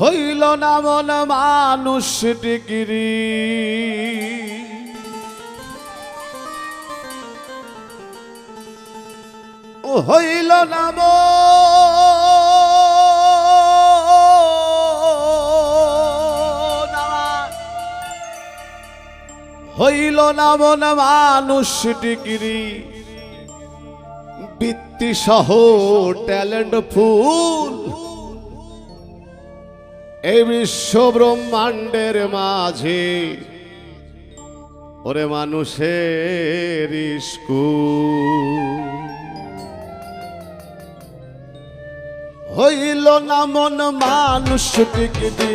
হইল না মন মানুষ ডিগ্রি হইল না। হইল না মন মানুষ ডিগ্রি বৃত্তি সহ ট্যালেন্ট ফুল এই বিশ্ব ব্রহ্মাণ্ডের মাঝে ওরে মানুষের স্কুল হইল না মন মানুষ টিকদি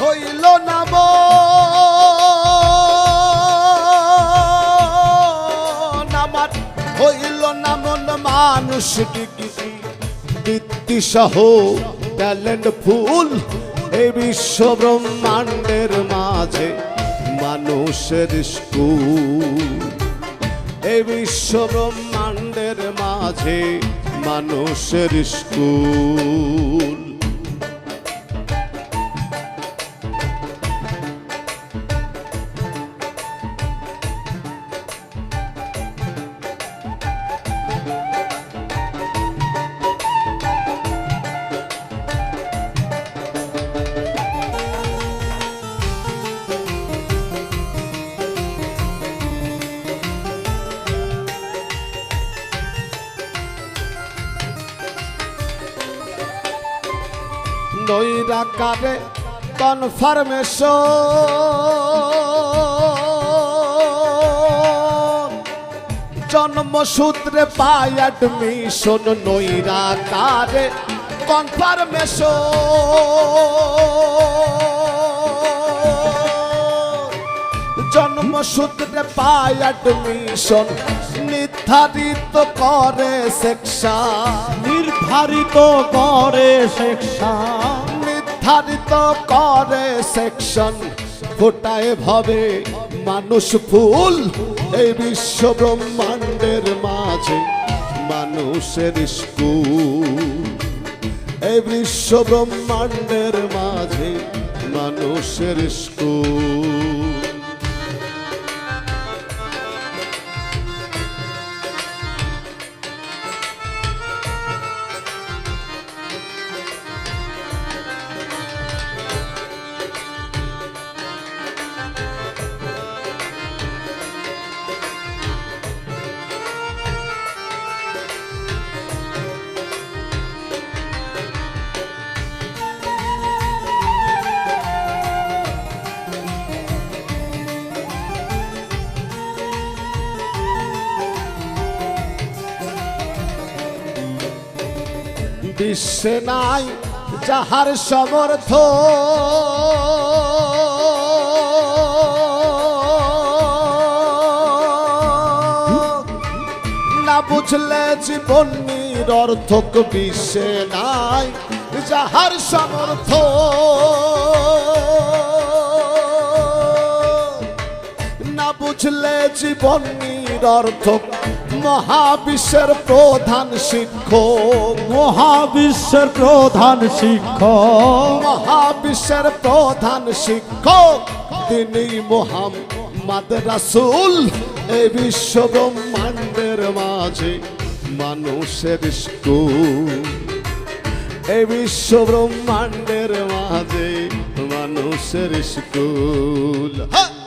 হইল না মন আমার। হইল না মন মানুষ টিকদি বৃত্তি সহ ট্যালেন্ট ফুল এই বিশ্ব ব্রহ্মাণ্ডের মাঝে মানুষের স্কুল। এই বিশ্ব ব্রহ্মাণ্ডের মাঝে মানুষের স্কুল। নৈরা কারে কনফার্মেশন জন্মসূত্রে পাই অ্যাডমিশন নৈরা কারে কনফার্মেশন জন্মসূত্রে পাই অ্যাডমিশন নির্ধারিত করে সেকশন। নির্ধারিত করে সেকশন। নির্ধারিত করে সেকশন। ফোটায় ভাবে মানুষ ফুল এই বিশ্ব ব্রহ্মাণ্ডের মাঝে মানুষের স্কুল। এই বিশ্ব ব্রহ্মাণ্ডের মাঝে মানুষের স্কুল। বিশ্বে নাই যাহার সমর্থ। না বুঝলে জীবন নিরর্থক বিশ্বে নাই যাহার সমর্থ। না বুঝলে জীবন নিরর্থক মহাবিশ্বের প্রধান শিক্ষক। মহাবিশ্বের প্রধান শিক্ষক। মহাবিশ্বের প্রধান শিক্ষক তিনি মোহাম্মদ রাসুল। এই বিশ্ব ব্রহ্মাণ্ডের মাঝে মানুষের স্কুল। এই বিশ্ব ব্রহ্মাণ্ডের মাঝে মানুষের স্কুল। হা!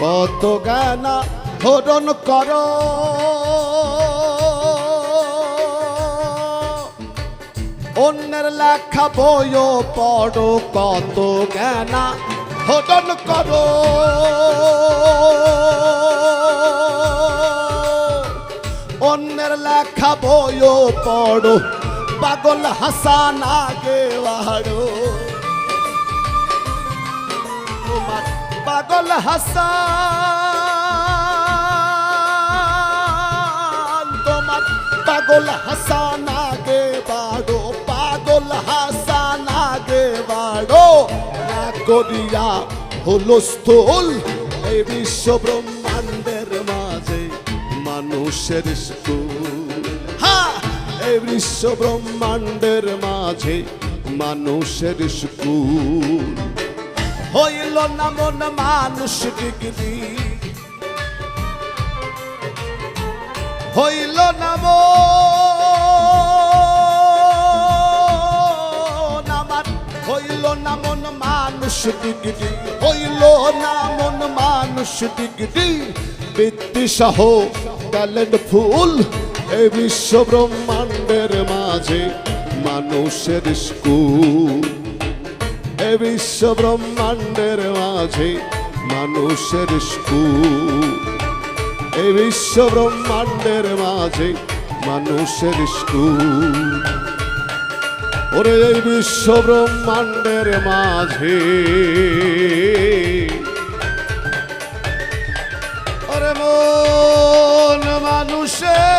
কত গানা হরণ কর। অন্যের লেখা বইও পড়ো, কত গানা হরণ কর। অন্যের লেখা বইও পড়ো, পাগল হাসান আগে বাড়ো পাগল হাসান, তোমার পাগল হাসান আগে বাড়ো, পাগল হাসান আগে বাড়ো। না করিয়া হুলস্থুল এই বিশ্ব ব্রহ্মাণ্ডের মাঝে মানুষের বিশ্ব ব্রহ্মাণ্ডের মাঝে মানুষের স্কুল। হইল না মন মানুষ ডিগ্রি। হইল না আমার, হইল না মন মানুষ ডিগ্রি। হইল না মন মানুষ ডিগ্রি। বৃত্তি সহ ট্যালেন্ট ফুল এই বিশ্ব ব্রহ্মাণ্ডের মাঝে মানুষের স্কুল বিশ্ব ব্রহ্মাণ্ডের মাঝে মানুষের স্কুল। এ বিশ্ব ব্রহ্মাণ্ডের মাঝে মানুষের স্কুল। ওরে, এই বিশ্ব ব্রহ্মাণ্ডের মাঝে। ওরে, মন মানুষের